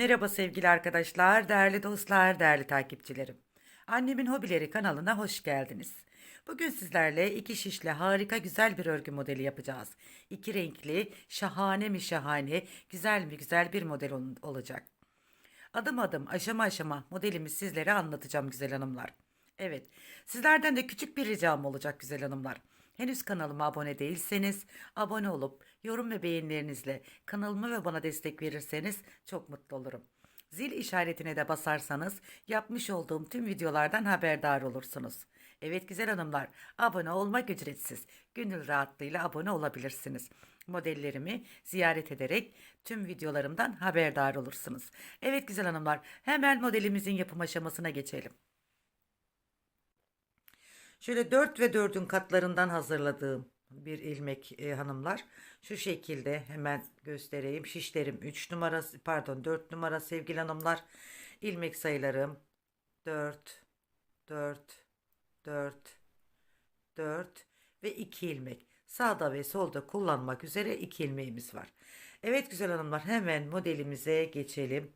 Merhaba sevgili arkadaşlar, değerli dostlar, değerli takipçilerim. Annemin Hobileri kanalına hoş geldiniz. Bugün sizlerle iki şişle harika güzel bir örgü modeli yapacağız. İki renkli, şahane mi şahane, güzel mi güzel bir model ol- olacak. Adım adım, aşama aşama modelimi sizlere anlatacağım güzel hanımlar. Evet, sizlerden de küçük bir ricam olacak güzel hanımlar. Henüz kanalıma abone değilseniz abone olup yorum ve beğenilerinizle kanalıma ve bana destek verirseniz çok mutlu olurum. Zil işaretine de basarsanız yapmış olduğum tüm videolardan haberdar olursunuz. Evet güzel hanımlar, abone olmak ücretsiz. Gönül rahatlığıyla abone olabilirsiniz. Modellerimi ziyaret ederek tüm videolarımdan haberdar olursunuz. Evet güzel hanımlar, hemen modelimizin yapım aşamasına geçelim. Şöyle 4 ve 4'ün katlarından hazırladığım bir ilmek e, hanımlar. Şu şekilde hemen göstereyim. Şişlerim 3 numara pardon 4 numara sevgili hanımlar. İlmek sayılarım 4 4 4 4 ve 2 ilmek. Sağda ve solda kullanmak üzere 2 ilmeğimiz var. Evet güzel hanımlar hemen modelimize geçelim.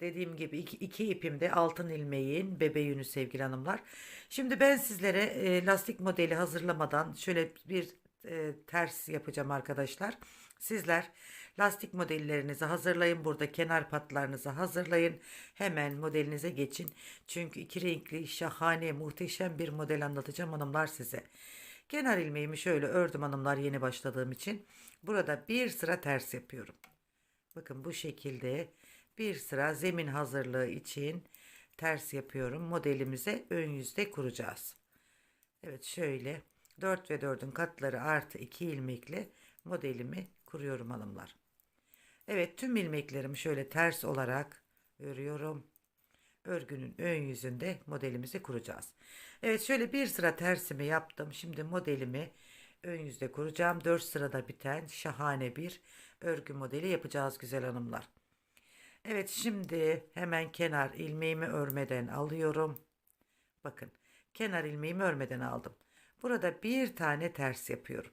Dediğim gibi iki, iki ipimde altın ilmeğin bebe yünü sevgili hanımlar. Şimdi ben sizlere e, lastik modeli hazırlamadan şöyle bir e, ters yapacağım arkadaşlar. Sizler lastik modellerinizi hazırlayın. Burada kenar patlarınızı hazırlayın. Hemen modelinize geçin. Çünkü iki renkli şahane muhteşem bir model anlatacağım hanımlar size. Kenar ilmeğimi şöyle ördüm hanımlar yeni başladığım için. Burada bir sıra ters yapıyorum. Bakın bu şekilde bir sıra zemin hazırlığı için ters yapıyorum. Modelimize ön yüzde kuracağız. Evet şöyle 4 ve 4'ün katları artı 2 ilmekle modelimi kuruyorum hanımlar. Evet tüm ilmeklerimi şöyle ters olarak örüyorum. Örgünün ön yüzünde modelimizi kuracağız. Evet şöyle bir sıra tersimi yaptım. Şimdi modelimi ön yüzde kuracağım. 4 sırada biten şahane bir örgü modeli yapacağız güzel hanımlar. Evet şimdi hemen kenar ilmeğimi örmeden alıyorum. Bakın kenar ilmeğimi örmeden aldım. Burada bir tane ters yapıyorum.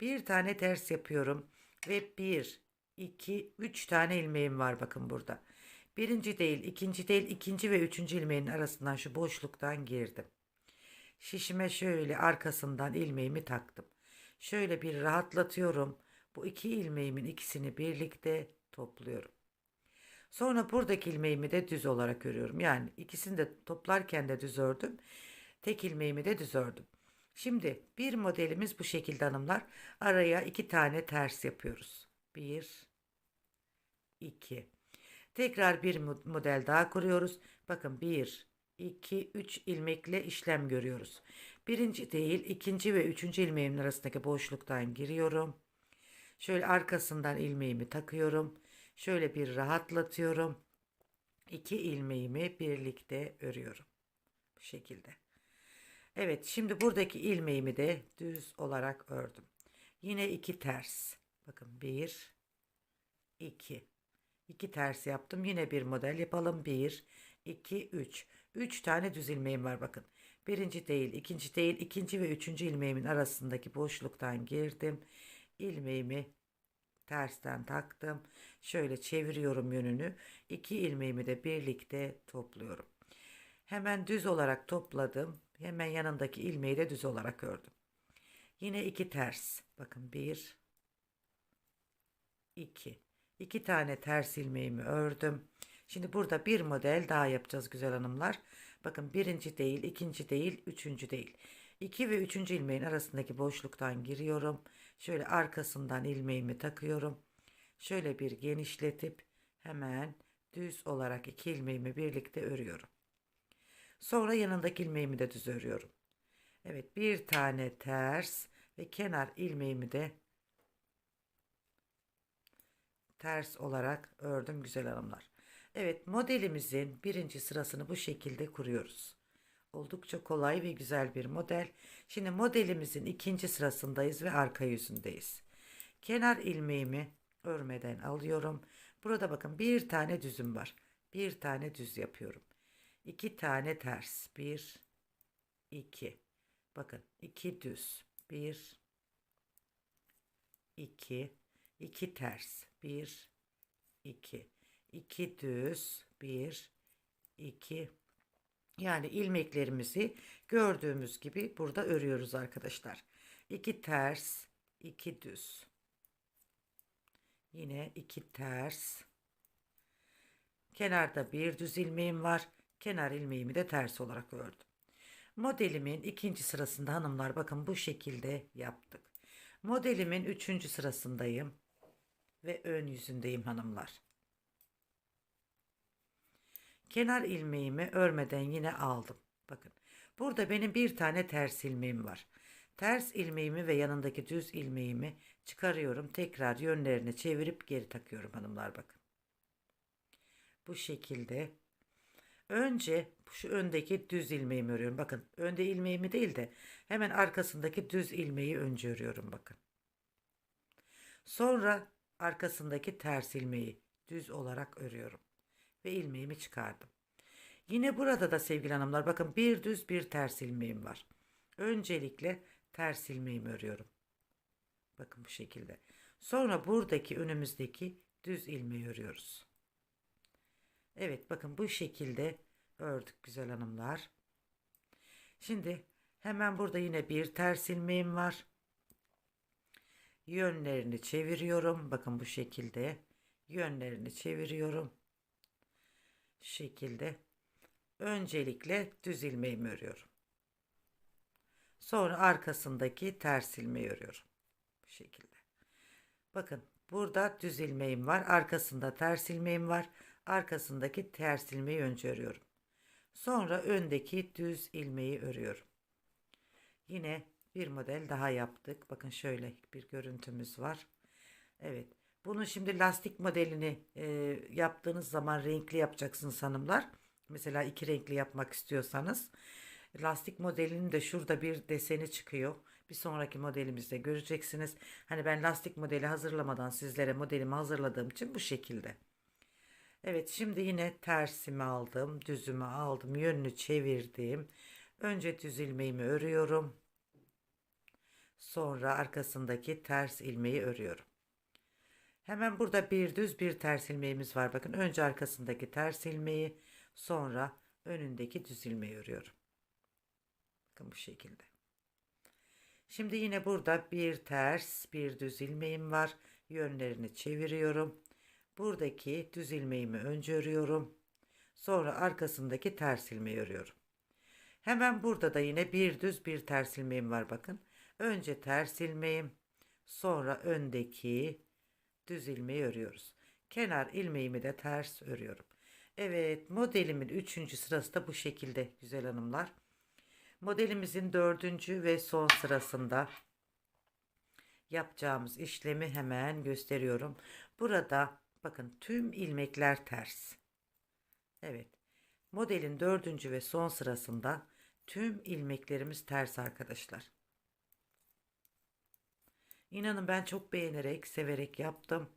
Bir tane ters yapıyorum ve bir, iki, üç tane ilmeğim var bakın burada. Birinci değil, ikinci değil, ikinci ve üçüncü ilmeğin arasından şu boşluktan girdim. Şişime şöyle arkasından ilmeğimi taktım. Şöyle bir rahatlatıyorum. Bu iki ilmeğimin ikisini birlikte topluyorum. Sonra buradaki ilmeğimi de düz olarak örüyorum. Yani ikisini de toplarken de düz ördüm. Tek ilmeğimi de düz ördüm. Şimdi bir modelimiz bu şekilde hanımlar. Araya iki tane ters yapıyoruz. Bir, iki. Tekrar bir mo- model daha kuruyoruz. Bakın bir, iki, üç ilmekle işlem görüyoruz. Birinci değil, ikinci ve üçüncü ilmeğimin arasındaki boşluktan giriyorum. Şöyle arkasından ilmeğimi takıyorum. Şöyle bir rahatlatıyorum. İki ilmeğimi birlikte örüyorum. Bu şekilde. Evet şimdi buradaki ilmeğimi de düz olarak ördüm. Yine iki ters. Bakın bir, iki. İki ters yaptım. Yine bir model yapalım. Bir, iki, üç. Üç tane düz ilmeğim var bakın. Birinci değil, ikinci değil, ikinci ve üçüncü ilmeğimin arasındaki boşluktan girdim. İlmeğimi tersten taktım. Şöyle çeviriyorum yönünü. İki ilmeğimi de birlikte topluyorum. Hemen düz olarak topladım. Hemen yanındaki ilmeği de düz olarak ördüm. Yine iki ters. Bakın bir, iki. İki tane ters ilmeğimi ördüm. Şimdi burada bir model daha yapacağız güzel hanımlar. Bakın birinci değil, ikinci değil, üçüncü değil. İki ve üçüncü ilmeğin arasındaki boşluktan giriyorum. Şöyle arkasından ilmeğimi takıyorum. Şöyle bir genişletip hemen düz olarak iki ilmeğimi birlikte örüyorum. Sonra yanındaki ilmeğimi de düz örüyorum. Evet bir tane ters ve kenar ilmeğimi de ters olarak ördüm güzel hanımlar. Evet modelimizin birinci sırasını bu şekilde kuruyoruz. Oldukça kolay ve güzel bir model. Şimdi modelimizin ikinci sırasındayız ve arka yüzündeyiz. Kenar ilmeğimi örmeden alıyorum. Burada bakın bir tane düzüm var. Bir tane düz yapıyorum. İki tane ters. Bir, iki. Bakın iki düz. Bir, iki, iki ters. Bir, iki. 2 düz, 1, 2. Yani ilmeklerimizi gördüğümüz gibi burada örüyoruz arkadaşlar. 2 ters, 2 düz. Yine 2 ters. Kenarda bir düz ilmeğim var. Kenar ilmeğimi de ters olarak ördüm. Modelimin ikinci sırasında hanımlar bakın bu şekilde yaptık. Modelimin üçüncü sırasındayım ve ön yüzündeyim hanımlar. Kenar ilmeğimi örmeden yine aldım. Bakın burada benim bir tane ters ilmeğim var. Ters ilmeğimi ve yanındaki düz ilmeğimi çıkarıyorum. Tekrar yönlerini çevirip geri takıyorum hanımlar bakın. Bu şekilde Önce şu öndeki düz ilmeğimi örüyorum. Bakın önde ilmeğimi değil de hemen arkasındaki düz ilmeği önce örüyorum bakın. Sonra arkasındaki ters ilmeği düz olarak örüyorum. Ve ilmeğimi çıkardım. Yine burada da sevgili hanımlar bakın bir düz bir ters ilmeğim var. Öncelikle ters ilmeğimi örüyorum. Bakın bu şekilde. Sonra buradaki önümüzdeki düz ilmeği örüyoruz. Evet bakın bu şekilde ördük güzel hanımlar. Şimdi hemen burada yine bir ters ilmeğim var. Yönlerini çeviriyorum. Bakın bu şekilde yönlerini çeviriyorum. Şu şekilde öncelikle düz ilmeğimi örüyorum. Sonra arkasındaki ters ilmeği örüyorum. Bu şekilde. Bakın burada düz ilmeğim var. Arkasında ters ilmeğim var arkasındaki ters ilmeği önce örüyorum. Sonra öndeki düz ilmeği örüyorum. Yine bir model daha yaptık. Bakın şöyle bir görüntümüz var. Evet. Bunu şimdi lastik modelini e, yaptığınız zaman renkli yapacaksınız hanımlar. Mesela iki renkli yapmak istiyorsanız. Lastik modelinin de şurada bir deseni çıkıyor. Bir sonraki modelimizde göreceksiniz. Hani ben lastik modeli hazırlamadan sizlere modelimi hazırladığım için bu şekilde. Evet şimdi yine tersimi aldım. Düzümü aldım. Yönünü çevirdim. Önce düz ilmeğimi örüyorum. Sonra arkasındaki ters ilmeği örüyorum. Hemen burada bir düz bir ters ilmeğimiz var. Bakın önce arkasındaki ters ilmeği sonra önündeki düz ilmeği örüyorum. Bakın bu şekilde. Şimdi yine burada bir ters bir düz ilmeğim var. Yönlerini çeviriyorum. Buradaki düz ilmeğimi önce örüyorum. Sonra arkasındaki ters ilmeği örüyorum. Hemen burada da yine bir düz bir ters ilmeğim var bakın. Önce ters ilmeğim, sonra öndeki düz ilmeği örüyoruz. Kenar ilmeğimi de ters örüyorum. Evet modelimin üçüncü sırası da bu şekilde güzel hanımlar. Modelimizin dördüncü ve son sırasında yapacağımız işlemi hemen gösteriyorum. Burada Bakın tüm ilmekler ters. Evet. Modelin dördüncü ve son sırasında tüm ilmeklerimiz ters arkadaşlar. İnanın ben çok beğenerek, severek yaptım.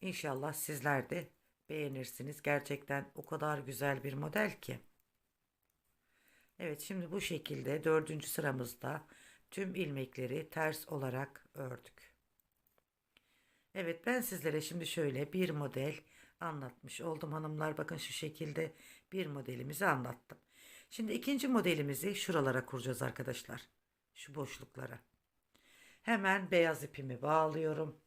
İnşallah sizler de beğenirsiniz. Gerçekten o kadar güzel bir model ki. Evet şimdi bu şekilde dördüncü sıramızda tüm ilmekleri ters olarak ördük. Evet ben sizlere şimdi şöyle bir model anlatmış oldum hanımlar. Bakın şu şekilde bir modelimizi anlattım. Şimdi ikinci modelimizi şuralara kuracağız arkadaşlar. Şu boşluklara. Hemen beyaz ipimi bağlıyorum.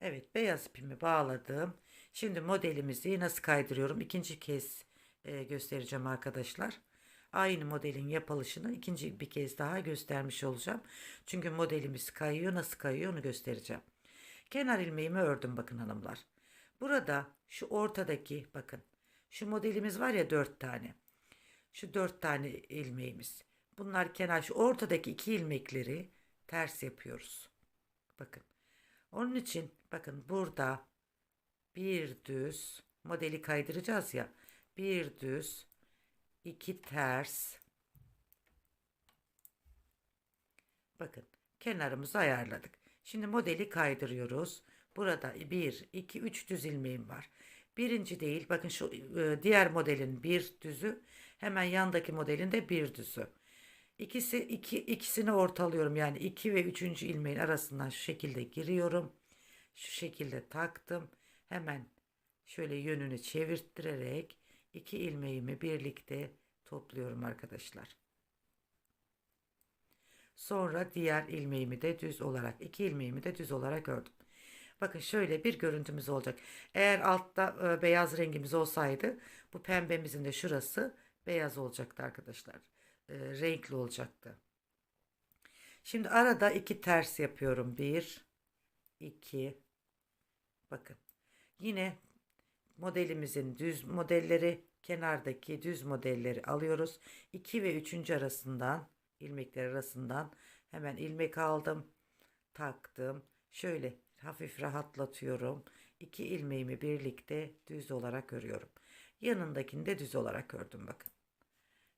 Evet beyaz ipimi bağladım. Şimdi modelimizi nasıl kaydırıyorum? İkinci kez e, göstereceğim arkadaşlar. Aynı modelin yapılışını ikinci bir kez daha göstermiş olacağım. Çünkü modelimiz kayıyor. Nasıl kayıyor onu göstereceğim. Kenar ilmeğimi ördüm bakın hanımlar. Burada şu ortadaki bakın. Şu modelimiz var ya dört tane. Şu dört tane ilmeğimiz. Bunlar kenar şu ortadaki iki ilmekleri ters yapıyoruz. Bakın. Onun için bakın burada bir düz modeli kaydıracağız ya. Bir düz, iki ters. Bakın kenarımızı ayarladık. Şimdi modeli kaydırıyoruz. Burada 1, 2, 3 düz ilmeğim var. Birinci değil. Bakın şu e, diğer modelin bir düzü. Hemen yandaki modelin de bir düzü. İkisi iki, ikisini ortalıyorum. Yani 2 ve 3. ilmeğin arasından şu şekilde giriyorum. Şu şekilde taktım. Hemen şöyle yönünü çevirttirerek iki ilmeğimi birlikte topluyorum arkadaşlar. Sonra diğer ilmeğimi de düz olarak iki ilmeğimi de düz olarak ördüm. Bakın şöyle bir görüntümüz olacak. Eğer altta e, beyaz rengimiz olsaydı bu pembemizin de şurası beyaz olacaktı arkadaşlar. E, renkli olacaktı. Şimdi arada iki ters yapıyorum. Bir, iki. Bakın. Yine modelimizin düz modelleri kenardaki düz modelleri alıyoruz. 2 ve 3. arasından ilmekler arasından hemen ilmek aldım. Taktım. Şöyle hafif rahatlatıyorum. İki ilmeğimi birlikte düz olarak örüyorum. Yanındakini de düz olarak ördüm bakın.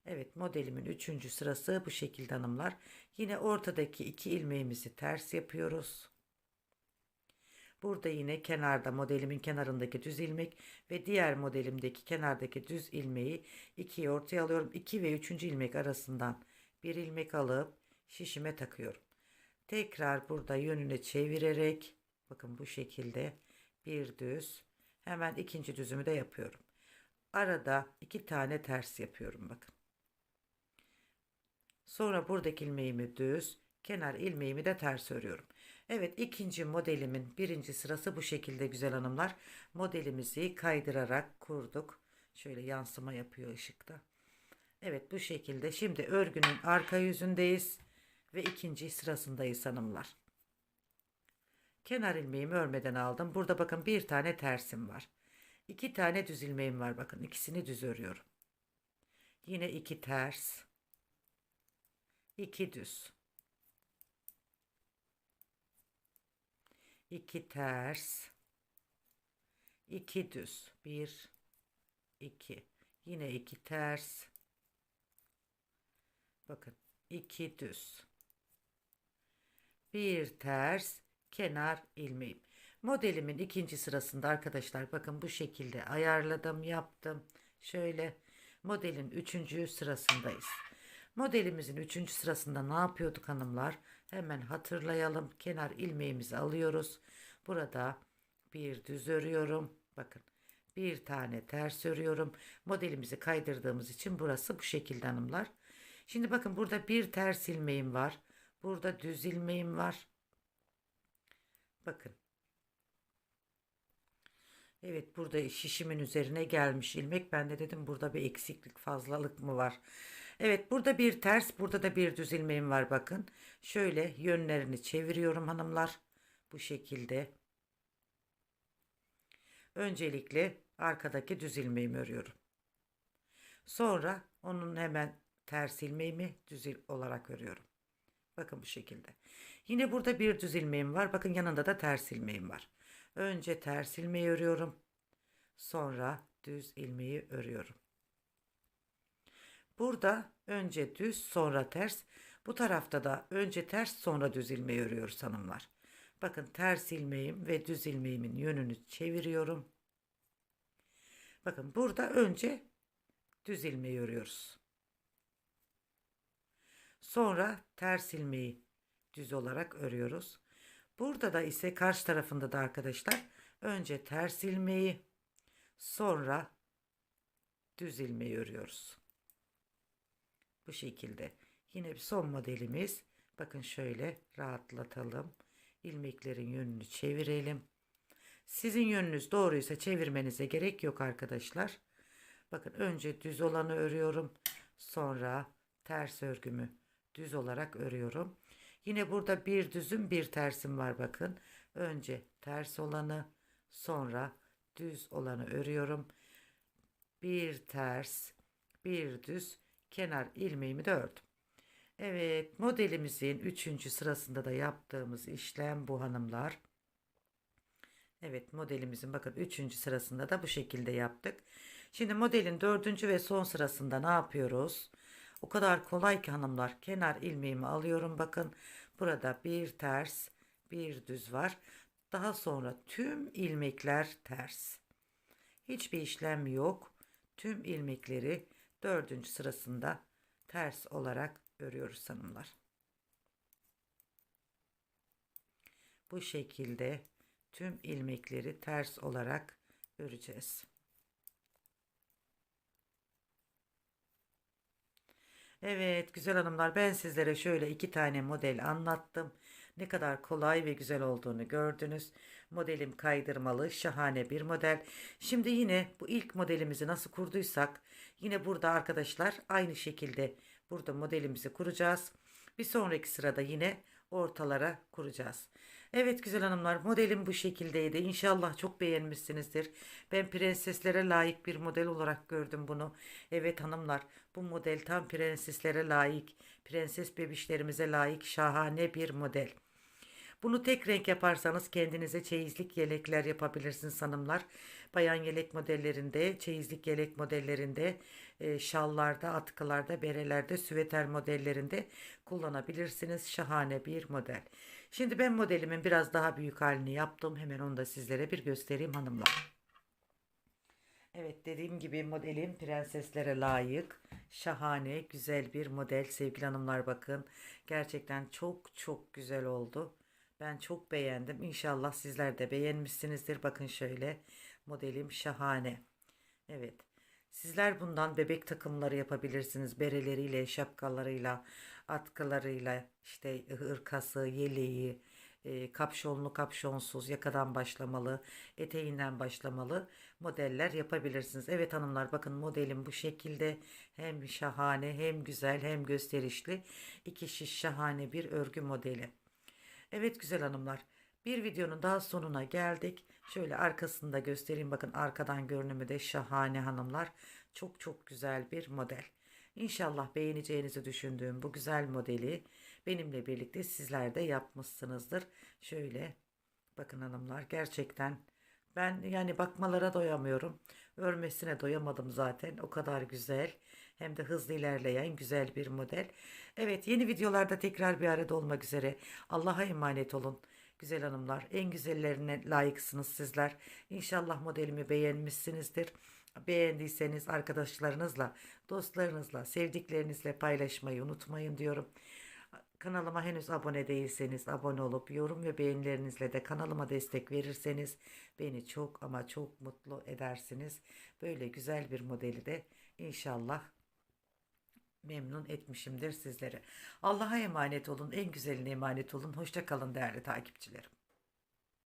Evet modelimin üçüncü sırası bu şekilde hanımlar. Yine ortadaki iki ilmeğimizi ters yapıyoruz. Burada yine kenarda modelimin kenarındaki düz ilmek ve diğer modelimdeki kenardaki düz ilmeği ikiye ortaya alıyorum. 2 ve 3. ilmek arasından bir ilmek alıp şişime takıyorum. Tekrar burada yönüne çevirerek bakın bu şekilde bir düz hemen ikinci düzümü de yapıyorum. Arada iki tane ters yapıyorum bakın. Sonra buradaki ilmeğimi düz, kenar ilmeğimi de ters örüyorum. Evet ikinci modelimin birinci sırası bu şekilde güzel hanımlar. Modelimizi kaydırarak kurduk. Şöyle yansıma yapıyor ışıkta. Evet bu şekilde. Şimdi örgünün arka yüzündeyiz ve ikinci sırasındayız hanımlar. Kenar ilmeğimi örmeden aldım. Burada bakın bir tane tersim var. İki tane düz ilmeğim var bakın. ikisini düz örüyorum. Yine iki ters. iki düz. 2 ters. 2 düz. 1 2 yine 2 ters. Bakın 2 düz. Bir ters kenar ilmeğim. Modelimin ikinci sırasında arkadaşlar bakın bu şekilde ayarladım yaptım. Şöyle modelin üçüncü sırasındayız. Modelimizin üçüncü sırasında ne yapıyorduk hanımlar Hemen hatırlayalım. Kenar ilmeğimizi alıyoruz. Burada bir düz örüyorum. Bakın bir tane ters örüyorum. Modelimizi kaydırdığımız için burası bu şekilde hanımlar. Şimdi bakın burada bir ters ilmeğim var. Burada düz ilmeğim var. Bakın. Evet burada şişimin üzerine gelmiş ilmek. Ben de dedim burada bir eksiklik fazlalık mı var? Evet burada bir ters burada da bir düz ilmeğim var bakın. Şöyle yönlerini çeviriyorum hanımlar. Bu şekilde. Öncelikle arkadaki düz ilmeğimi örüyorum. Sonra onun hemen ters ilmeğimi düz olarak örüyorum. Bakın bu şekilde. Yine burada bir düz ilmeğim var. Bakın yanında da ters ilmeğim var. Önce ters ilmeği örüyorum. Sonra düz ilmeği örüyorum. Burada önce düz sonra ters. Bu tarafta da önce ters sonra düz ilmeği örüyoruz hanımlar. Bakın ters ilmeğim ve düz ilmeğimin yönünü çeviriyorum. Bakın burada önce düz ilmeği örüyoruz. Sonra ters ilmeği düz olarak örüyoruz. Burada da ise karşı tarafında da arkadaşlar önce ters ilmeği sonra düz ilmeği örüyoruz. Bu şekilde. Yine bir son modelimiz. Bakın şöyle rahatlatalım. İlmeklerin yönünü çevirelim. Sizin yönünüz doğruysa çevirmenize gerek yok arkadaşlar. Bakın önce düz olanı örüyorum. Sonra ters örgümü düz olarak örüyorum. Yine burada bir düzüm bir tersim var bakın. Önce ters olanı sonra düz olanı örüyorum. Bir ters bir düz kenar ilmeğimi de ördüm. Evet modelimizin 3. sırasında da yaptığımız işlem bu hanımlar. Evet modelimizin bakın 3. sırasında da bu şekilde yaptık. Şimdi modelin 4. ve son sırasında ne yapıyoruz? O kadar kolay ki hanımlar kenar ilmeğimi alıyorum bakın. Burada bir ters bir düz var. Daha sonra tüm ilmekler ters. Hiçbir işlem yok. Tüm ilmekleri dördüncü sırasında ters olarak örüyoruz hanımlar. Bu şekilde tüm ilmekleri ters olarak öreceğiz. Evet güzel hanımlar ben sizlere şöyle iki tane model anlattım. Ne kadar kolay ve güzel olduğunu gördünüz. Modelim kaydırmalı, şahane bir model. Şimdi yine bu ilk modelimizi nasıl kurduysak yine burada arkadaşlar aynı şekilde burada modelimizi kuracağız. Bir sonraki sırada yine ortalara kuracağız. Evet güzel hanımlar modelim bu şekildeydi. İnşallah çok beğenmişsinizdir. Ben prenseslere layık bir model olarak gördüm bunu. Evet hanımlar bu model tam prenseslere layık. Prenses bebişlerimize layık şahane bir model. Bunu tek renk yaparsanız kendinize çeyizlik yelekler yapabilirsiniz hanımlar. Bayan yelek modellerinde, çeyizlik yelek modellerinde, e, şallarda, atkılarda, berelerde, süveter modellerinde kullanabilirsiniz. Şahane bir model. Şimdi ben modelimin biraz daha büyük halini yaptım. Hemen onu da sizlere bir göstereyim hanımlar. Evet dediğim gibi modelim prenseslere layık. Şahane, güzel bir model sevgili hanımlar bakın. Gerçekten çok çok güzel oldu. Ben çok beğendim. İnşallah sizler de beğenmişsinizdir. Bakın şöyle modelim şahane. Evet. Sizler bundan bebek takımları yapabilirsiniz. Bereleriyle, şapkalarıyla, atkılarıyla, işte ırkası, yeleği, e, kapşonlu kapşonsuz, yakadan başlamalı, eteğinden başlamalı modeller yapabilirsiniz. Evet hanımlar bakın modelim bu şekilde hem şahane hem güzel hem gösterişli iki şiş şahane bir örgü modeli. Evet güzel hanımlar. Bir videonun daha sonuna geldik. Şöyle arkasını da göstereyim. Bakın arkadan görünümü de şahane hanımlar. Çok çok güzel bir model. İnşallah beğeneceğinizi düşündüğüm bu güzel modeli benimle birlikte sizler de yapmışsınızdır. Şöyle bakın hanımlar gerçekten ben yani bakmalara doyamıyorum. Örmesine doyamadım zaten. O kadar güzel. Hem de hızlı ilerleyen güzel bir model. Evet yeni videolarda tekrar bir arada olmak üzere. Allah'a emanet olun. Güzel hanımlar en güzellerine layıksınız sizler. İnşallah modelimi beğenmişsinizdir. Beğendiyseniz arkadaşlarınızla, dostlarınızla, sevdiklerinizle paylaşmayı unutmayın diyorum. Kanalıma henüz abone değilseniz abone olup yorum ve beğenilerinizle de kanalıma destek verirseniz beni çok ama çok mutlu edersiniz. Böyle güzel bir modeli de inşallah memnun etmişimdir sizleri. Allah'a emanet olun, en güzeline emanet olun. Hoşça kalın değerli takipçilerim.